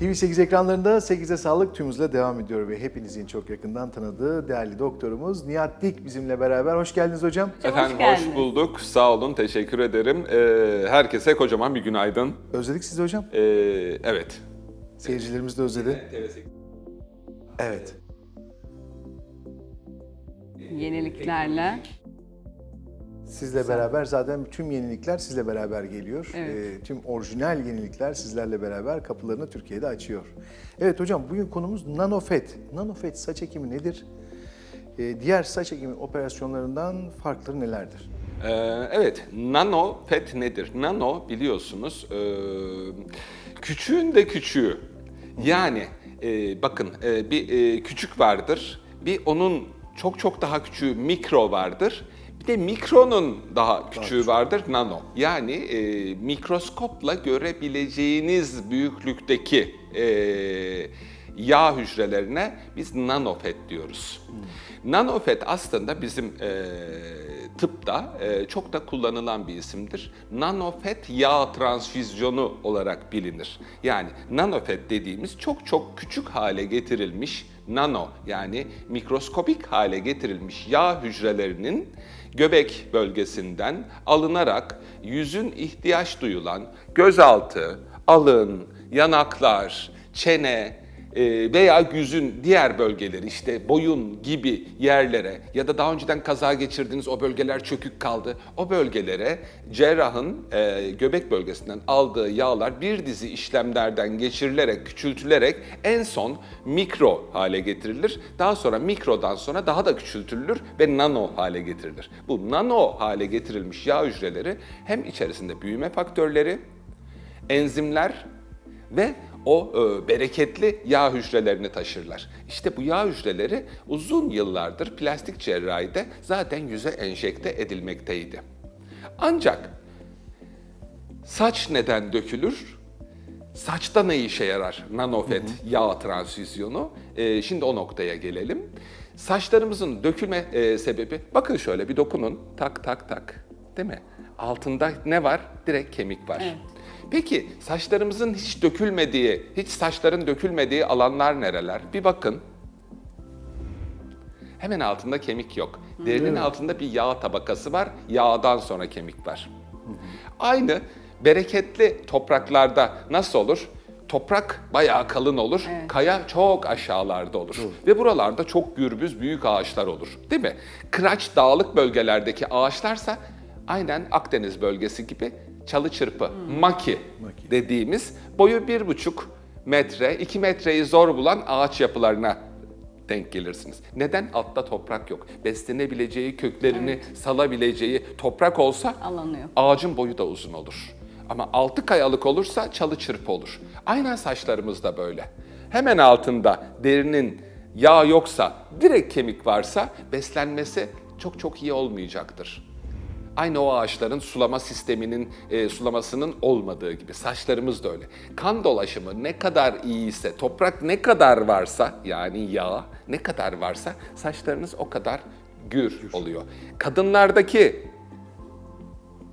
TV8 ekranlarında 8'e sağlık tüm hızla devam ediyor ve hepinizin çok yakından tanıdığı değerli doktorumuz Nihat Dik bizimle beraber. Hoş geldiniz hocam. Hocam, hoş Efendim hoş, geldiniz. bulduk. Sağ olun. Teşekkür ederim. Ee, herkese kocaman bir günaydın. Özledik sizi hocam. Ee, evet. Seyircilerimiz de özledi. Evet. Yeniliklerle. Sizle beraber zaten tüm yenilikler sizle beraber geliyor. Evet. Ee, tüm orijinal yenilikler sizlerle beraber kapılarını Türkiye'de açıyor. Evet hocam bugün konumuz nanofet. Nanofet saç ekimi nedir? Ee, diğer saç ekimi operasyonlarından farkları nelerdir? Ee, evet. Nano pet nedir? Nano biliyorsunuz ee, küçüğün de küçüğü. Yani ee, bakın ee, bir ee, küçük vardır. Bir onun çok çok daha küçüğü mikro vardır. Bir de mikronun daha küçüğü vardır nano. Yani ee, mikroskopla görebileceğiniz büyüklükteki ee, yağ hücrelerine biz nanofet diyoruz. Nanofet aslında bizim e, tıpta e, çok da kullanılan bir isimdir. Nanofet yağ transfüzyonu olarak bilinir. Yani nanofet dediğimiz çok çok küçük hale getirilmiş nano yani mikroskopik hale getirilmiş yağ hücrelerinin göbek bölgesinden alınarak yüzün ihtiyaç duyulan gözaltı, alın, yanaklar, çene, veya yüzün diğer bölgeleri işte boyun gibi yerlere ya da daha önceden kaza geçirdiğiniz o bölgeler çökük kaldı. O bölgelere cerrahın e, göbek bölgesinden aldığı yağlar bir dizi işlemlerden geçirilerek, küçültülerek en son mikro hale getirilir. Daha sonra mikrodan sonra daha da küçültülür ve nano hale getirilir. Bu nano hale getirilmiş yağ hücreleri hem içerisinde büyüme faktörleri, enzimler ve o e, bereketli yağ hücrelerini taşırlar. İşte bu yağ hücreleri uzun yıllardır plastik cerrahide zaten yüze enjekte edilmekteydi. Ancak saç neden dökülür? Saçta ne işe yarar nanofet yağ transfüzyonu? E, şimdi o noktaya gelelim. Saçlarımızın dökülme e, sebebi, bakın şöyle bir dokunun, tak tak tak, değil mi? Altında ne var? Direkt kemik var. Evet. Peki saçlarımızın hiç dökülmediği, hiç saçların dökülmediği alanlar nereler? Bir bakın. Hemen altında kemik yok. Derinin altında bir yağ tabakası var. Yağdan sonra kemik var. Aynı bereketli topraklarda nasıl olur? Toprak bayağı kalın olur. Kaya çok aşağılarda olur. Ve buralarda çok gürbüz büyük ağaçlar olur. Değil mi? Kıraç dağlık bölgelerdeki ağaçlarsa aynen Akdeniz bölgesi gibi çalı çırpı, maki, Maki. dediğimiz boyu bir buçuk metre, iki metreyi zor bulan ağaç yapılarına denk gelirsiniz. Neden? Altta toprak yok. Beslenebileceği, köklerini salabileceği toprak olsa Alanıyor. ağacın boyu da uzun olur. Ama altı kayalık olursa çalı çırpı olur. Aynen saçlarımız da böyle. Hemen altında derinin yağ yoksa, direkt kemik varsa beslenmesi çok çok iyi olmayacaktır. Aynı o ağaçların sulama sisteminin, e, sulamasının olmadığı gibi saçlarımız da öyle. Kan dolaşımı ne kadar iyiyse, toprak ne kadar varsa yani yağ ne kadar varsa saçlarınız o kadar gür oluyor. Kadınlardaki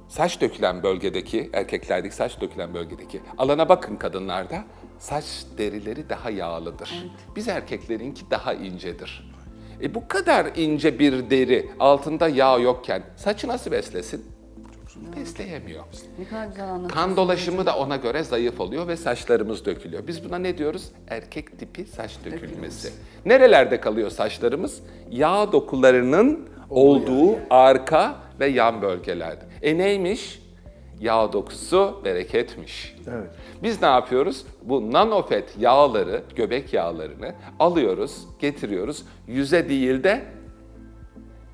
saç dökülen bölgedeki, erkeklerdeki saç dökülen bölgedeki alana bakın kadınlarda saç derileri daha yağlıdır. Biz erkeklerinki daha incedir. E bu kadar ince bir deri altında yağ yokken saçı nasıl beslesin? Besleyemiyor. Ne kadar güzel anlatıyorsun. Kan dolaşımı da ona göre zayıf oluyor ve saçlarımız dökülüyor. Biz buna ne diyoruz? Erkek tipi saç dökülmesi. Nerelerde kalıyor saçlarımız? Yağ dokularının olduğu arka ve yan bölgelerde. E neymiş? Yağ dokusu bereketmiş. Evet. Biz ne yapıyoruz? Bu nanofet yağları, göbek yağlarını alıyoruz, getiriyoruz. Yüze değil de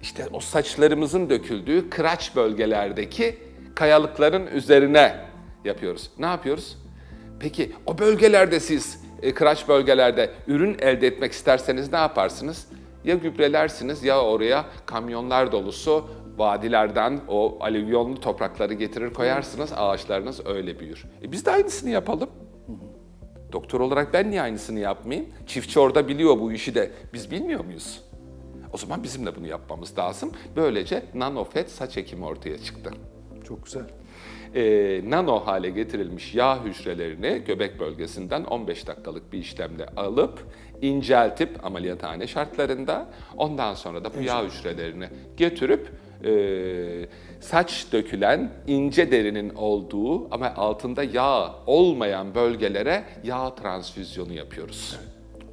işte o saçlarımızın döküldüğü kıraç bölgelerdeki kayalıkların üzerine yapıyoruz. Ne yapıyoruz? Peki o bölgelerde siz e, kıraç bölgelerde ürün elde etmek isterseniz ne yaparsınız? Ya gübrelersiniz ya oraya kamyonlar dolusu vadilerden o alüvyonlu toprakları getirir koyarsınız ağaçlarınız öyle büyür. E biz de aynısını yapalım. Doktor olarak ben niye aynısını yapmayayım? Çiftçi orada biliyor bu işi de biz bilmiyor muyuz? O zaman bizim de bunu yapmamız lazım. Böylece nanofet saç ekimi ortaya çıktı. Çok güzel. e, nano hale getirilmiş yağ hücrelerini göbek bölgesinden 15 dakikalık bir işlemle alıp inceltip ameliyathane şartlarında ondan sonra da bu yağ hücrelerini getirip e, saç dökülen ince derinin olduğu ama altında yağ olmayan bölgelere yağ transfüzyonu yapıyoruz.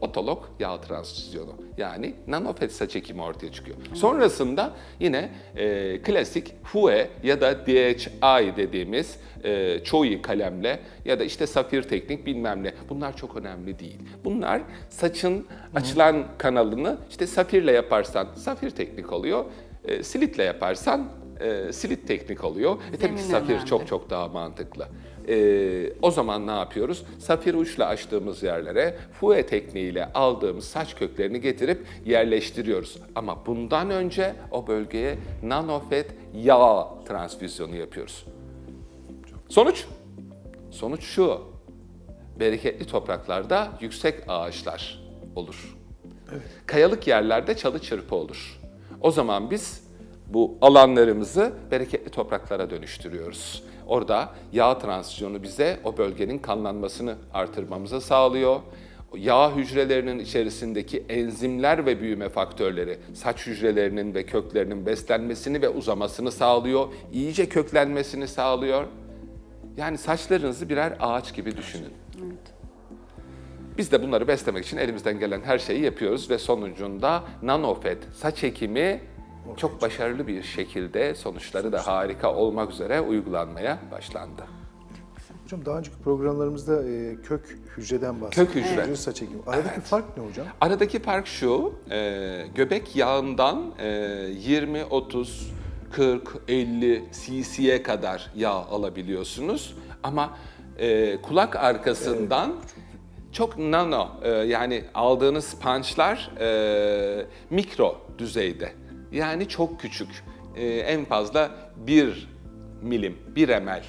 Otolog yağ transfüzyonu yani nanofet saç ekimi ortaya çıkıyor. Sonrasında yine e, klasik FUE ya da DHI dediğimiz e, çoğu kalemle ya da işte safir teknik bilmem ne bunlar çok önemli değil. Bunlar saçın açılan kanalını işte safirle yaparsan safir teknik oluyor. E, silitle yaparsan e, silit teknik oluyor. E, tabii ki Zemin safir önemli. çok çok daha mantıklı. E, o zaman ne yapıyoruz? Safir uçla açtığımız yerlere fue tekniğiyle aldığımız saç köklerini getirip yerleştiriyoruz. Ama bundan önce o bölgeye nanofet yağ transfüzyonu yapıyoruz. Sonuç? Sonuç şu. Bereketli topraklarda yüksek ağaçlar olur. Kayalık yerlerde çalı çırpı olur. O zaman biz bu alanlarımızı bereketli topraklara dönüştürüyoruz. Orada yağ transfüzyonu bize o bölgenin kanlanmasını artırmamıza sağlıyor. Yağ hücrelerinin içerisindeki enzimler ve büyüme faktörleri saç hücrelerinin ve köklerinin beslenmesini ve uzamasını sağlıyor. İyice köklenmesini sağlıyor. Yani saçlarınızı birer ağaç gibi düşünün. Biz de bunları beslemek için elimizden gelen her şeyi yapıyoruz ve sonucunda nanofet saç ekimi çok başarılı bir şekilde sonuçları da harika olmak üzere uygulanmaya başlandı. Hocam daha önceki programlarımızda e, kök hücreden bahsettik. Kök hücre. saç ekimi. Aradaki fark ne hocam? Aradaki fark şu, e, göbek yağından e, 20, 30, 40, 50 cc'ye kadar yağ alabiliyorsunuz. Ama e, kulak arkasından çok nano, e, yani aldığınız punchlar e, mikro düzeyde. Yani çok küçük. E, en fazla 1 milim, 1 ml.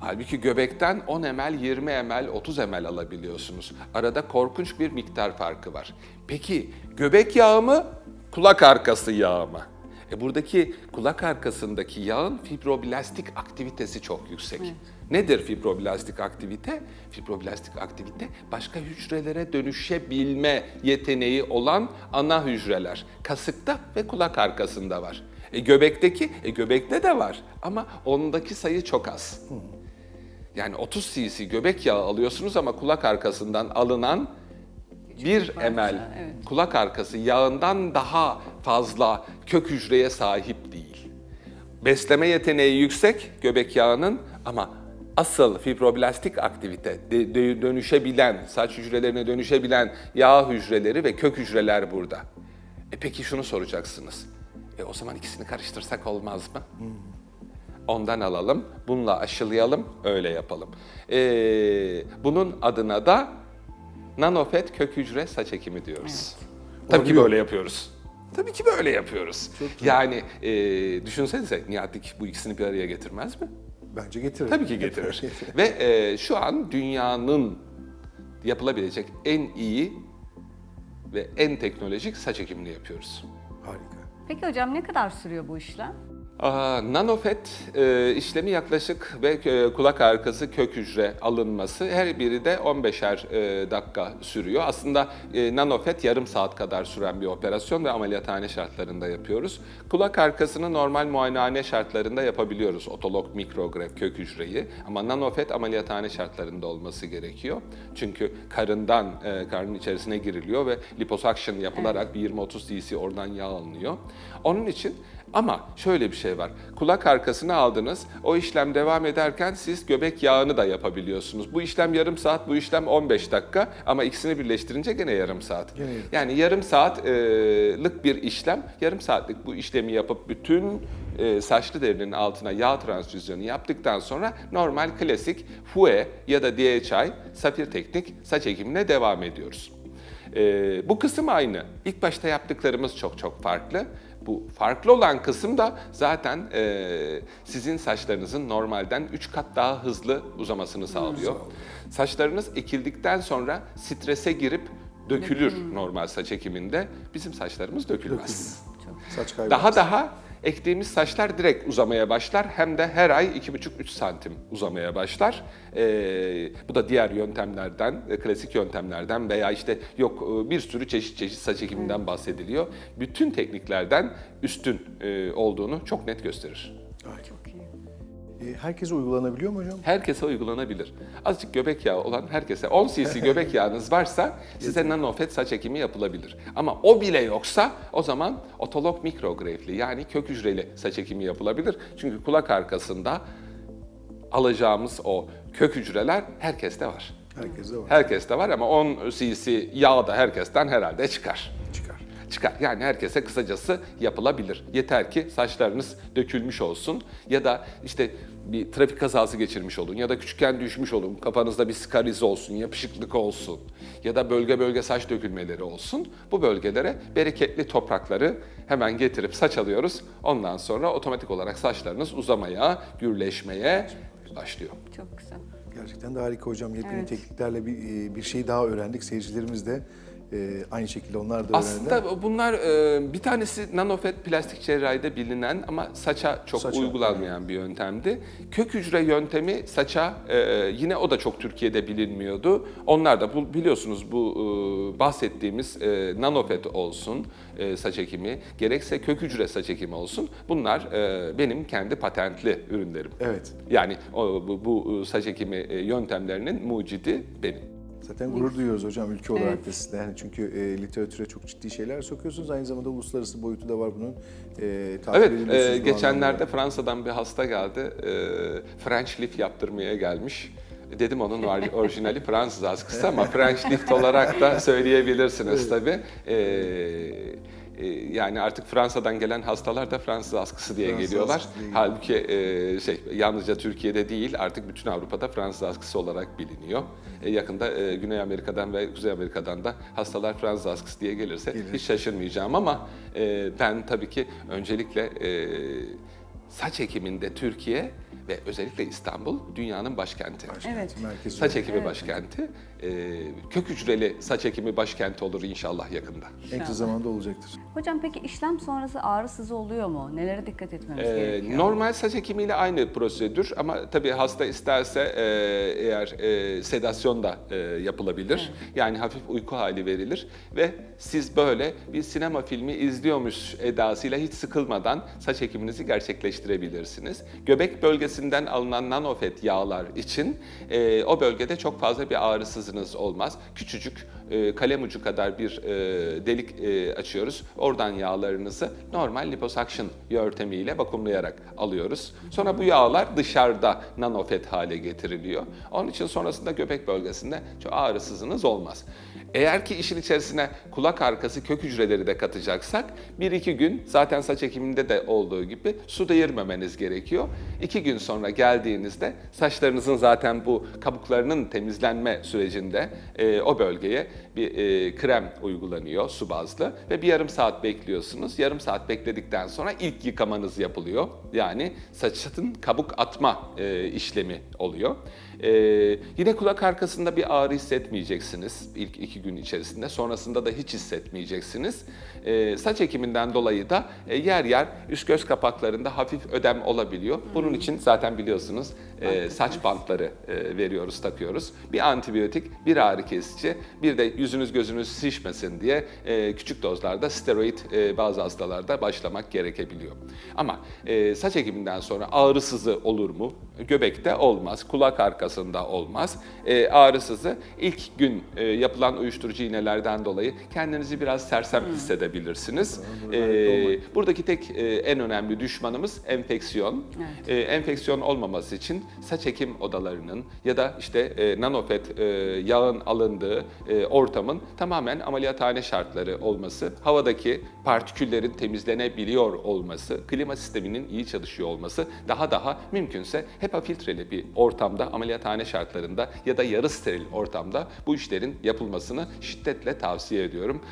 Halbuki göbekten 10 ml, 20 ml, 30 ml alabiliyorsunuz. Arada korkunç bir miktar farkı var. Peki göbek yağı mı, kulak arkası yağı mı? E buradaki kulak arkasındaki yağın fibroblastik aktivitesi çok yüksek. Nedir fibroblastik aktivite? Fibroblastik aktivite başka hücrelere dönüşebilme yeteneği olan ana hücreler. Kasıkta ve kulak arkasında var. E göbekteki, e göbekte de var ama ondaki sayı çok az. Yani 30 cc göbek yağı alıyorsunuz ama kulak arkasından alınan 1 parça, ml evet. kulak arkası yağından daha fazla kök hücreye sahip değil. Besleme yeteneği yüksek göbek yağının ama asıl fibroblastik aktivite, dönüşebilen, saç hücrelerine dönüşebilen yağ hücreleri ve kök hücreler burada. E peki şunu soracaksınız. E o zaman ikisini karıştırsak olmaz mı? Ondan alalım, bununla aşılayalım, öyle yapalım. Ee, bunun adına da nanofet kök hücre saç ekimi diyoruz. Tabii ki böyle yapıyoruz. Tabii ki böyle yapıyoruz. Yani e, düşünsenize Nihat Dik bu ikisini bir araya getirmez mi? Bence getirir. Tabii ki getirir. Ve e, şu an dünyanın yapılabilecek en iyi ve en teknolojik saç ekimini yapıyoruz. Harika. Peki hocam ne kadar sürüyor bu işlem? Nanofet e, işlemi yaklaşık ve e, kulak arkası kök hücre alınması her biri de 15'er e, dakika sürüyor. Aslında e, nanofet yarım saat kadar süren bir operasyon ve ameliyathane şartlarında yapıyoruz. Kulak arkasını normal muayenehane şartlarında yapabiliyoruz. Otolog mikrograf kök hücreyi ama nanofet ameliyathane şartlarında olması gerekiyor. Çünkü karından e, karnın içerisine giriliyor ve liposuction yapılarak bir 20-30 cc oradan yağ alınıyor. Onun için ama şöyle bir şey var. Kulak arkasını aldınız. O işlem devam ederken siz göbek yağını da yapabiliyorsunuz. Bu işlem yarım saat, bu işlem 15 dakika ama ikisini birleştirince gene yarım saat. Gene. Yani yarım saatlik bir işlem, yarım saatlik bu işlemi yapıp bütün e, saçlı derinin altına yağ transfüzyonu yaptıktan sonra normal klasik FUE ya da DHI safir teknik saç ekimine devam ediyoruz. Ee, bu kısım aynı. İlk başta yaptıklarımız çok çok farklı. Bu farklı olan kısım da zaten e, sizin saçlarınızın normalden 3 kat daha hızlı uzamasını sağlıyor. Saçlarınız ekildikten sonra strese girip dökülür normal saç ekiminde. Bizim saçlarımız dökülmez. Saç kaybı. Daha daha ektiğimiz saçlar direkt uzamaya başlar. Hem de her ay 2,5-3 santim uzamaya başlar. Ee, bu da diğer yöntemlerden, e, klasik yöntemlerden veya işte yok e, bir sürü çeşit çeşit saç ekiminden bahsediliyor. Bütün tekniklerden üstün e, olduğunu çok net gösterir. Çok. E, herkese uygulanabiliyor mu hocam? Herkese uygulanabilir. Azıcık göbek yağı olan herkese 10 cc göbek yağınız varsa size nanofet saç ekimi yapılabilir. Ama o bile yoksa o zaman otolog mikrografli yani kök hücreli saç ekimi yapılabilir. Çünkü kulak arkasında alacağımız o kök hücreler herkeste var. Herkese var. Herkeste var ama 10 cc yağ da herkesten herhalde çıkar Çıkar. çıkar. Yani herkese kısacası yapılabilir. Yeter ki saçlarınız dökülmüş olsun ya da işte bir trafik kazası geçirmiş olun ya da küçükken düşmüş olun, kafanızda bir skariz olsun, yapışıklık olsun ya da bölge bölge saç dökülmeleri olsun. Bu bölgelere bereketli toprakları hemen getirip saç alıyoruz. Ondan sonra otomatik olarak saçlarınız uzamaya, gürleşmeye başlıyor. Çok güzel. Gerçekten de harika hocam. Yepyeni Evet. tekniklerle bir, e, bir şey daha öğrendik. Seyircilerimiz de e, aynı şekilde onlar da öğrendiler. Aslında bunlar e, bir tanesi nanofet plastik cerrahide bilinen ama saça çok Saça, uygulanmayan bir yöntemdi. Kök hücre yöntemi saça e, yine o da çok Türkiye'de bilinmiyordu. Onlar da bu, biliyorsunuz bu e, bahsettiğimiz e, nanofet olsun e, saç ekimi gerekse kök hücre saç ekimi olsun bunlar e, benim kendi patentli ürünlerim. Evet. Yani o, bu, bu saç ekimi e, yöntemlerinin mucidi benim. Zaten gurur duyuyoruz hocam ülke olarak Evet. da sizle. Yani çünkü e, literatüre çok ciddi şeyler sokuyorsunuz. Aynı zamanda uluslararası boyutu da var bunun. E, Evet, e, geçenlerde. Fransa'dan bir hasta geldi. E, French lift yaptırmaya gelmiş. Dedim onun or- orijinali Fransız askısı ama French lift olarak da söyleyebilirsiniz tabii. E, e, yani artık Fransa'dan gelen hastalar da Fransız askısı diye Fransız geliyorlar. askısı diye Halbuki e, şey yalnızca Türkiye'de değil artık bütün Avrupa'da Fransız askısı olarak biliniyor. E, yakında e, Güney Amerika'dan ve Kuzey Amerika'dan da hastalar Fransız askısı diye gelirse Gelir. hiç şaşırmayacağım ama e, ben tabii ki öncelikle e, saç ekiminde Türkiye ve özellikle İstanbul dünyanın başkenti. Evet. Merkezi Saç olarak. ekimi Evet. başkenti, e, kök hücreli saç ekimi başkenti olur inşallah yakında. En kısa zamanda olacaktır. Hocam peki işlem sonrası ağrı sızı oluyor mu? Nelere dikkat etmemiz Ee, gerekiyor? normal saç ekimiyle aynı prosedür ama tabii hasta isterse e, eğer e, sedasyon da e, yapılabilir. Yani hafif uyku hali verilir ve siz böyle bir sinema filmi izliyormuş edasıyla hiç sıkılmadan saç ekiminizi gerçekleştirebilirsiniz. Göbek bölgesinden alınan nanofet yağlar için e, o bölgede çok fazla bir ağrısızınız olmaz. Küçücük e, kalem ucu kadar bir e, delik e, açıyoruz. Oradan yağlarınızı normal liposuction yöntemiyle vakumlayarak alıyoruz. Sonra bu yağlar dışarıda nanofet hale getiriliyor. Onun için sonrasında göbek bölgesinde çok ağrısızınız olmaz. Eğer ki işin içerisine kulak arkası kök hücreleri de katacaksak 1-2 gün zaten saç ekiminde de olduğu gibi su değirmemeniz gerekiyor. 2 gün sonra geldiğinizde saçlarınızın zaten bu kabuklarının temizlenme sürecinde e, o bölgeye bir e, krem uygulanıyor su bazlı ve bir yarım saat bekliyorsunuz. Yarım saat bekledikten sonra ilk yıkamanız yapılıyor. Yani saçın kabuk atma e, işlemi oluyor. E, yine kulak arkasında bir ağrı hissetmeyeceksiniz ilk iki gün içerisinde. Sonrasında da hiç hissetmeyeceksiniz. E, saç ekiminden dolayı da e, yer yer üst göz kapaklarında hafif ödem olabiliyor. Bunun için zaten biliyorsunuz e, saç bantları e, veriyoruz, takıyoruz. Bir antibiyotik, bir ağrı kesici, bir de yüzünüz gözünüz şişmesin diye e, küçük dozlarda steroid e, bazı hastalarda başlamak gerekebiliyor. Ama e, saç ekiminden sonra ağrısızı olur mu? Göbekte olmaz, kulak arkasında olmaz. E, ağrısızı ilk gün e, yapılan uyuşturucu iğnelerden dolayı kendinizi biraz sersem hissedebilirsiniz. E, buradaki tek e, en önemli düşmanımız enfeksiyon. E, enfeksiyon olmaması için saç ekim odalarının ya da işte e, nanofet e, yağın alındığı e, ortamın tamamen ameliyathane şartları olması, havadaki partiküllerin temizlenebiliyor olması, klima sisteminin iyi çalışıyor olması, daha daha mümkünse HEPA filtreli bir ortamda, ameliyathane şartlarında ya da yarı steril ortamda bu işlerin yapılmasını şiddetle tavsiye ediyorum.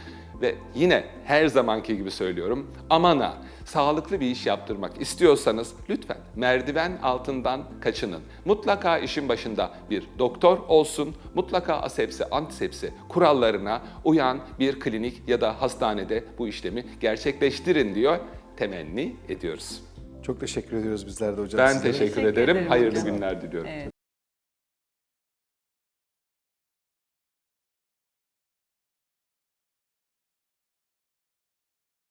Ve yine her zamanki gibi söylüyorum. Aman ha, sağlıklı bir iş yaptırmak istiyorsanız lütfen merdiven altından kaçının. Mutlaka işin başında bir doktor olsun, mutlaka asepsi, antisepsi kurallarına uyan bir klinik ya da hastanede bu işlemi gerçekleştirin diyor. temenni ediyoruz. Çok teşekkür ediyoruz bizler de hocam Ben sizlere. teşekkür, Teşekkür ederim. Hayırlı günler diliyorum. Evet.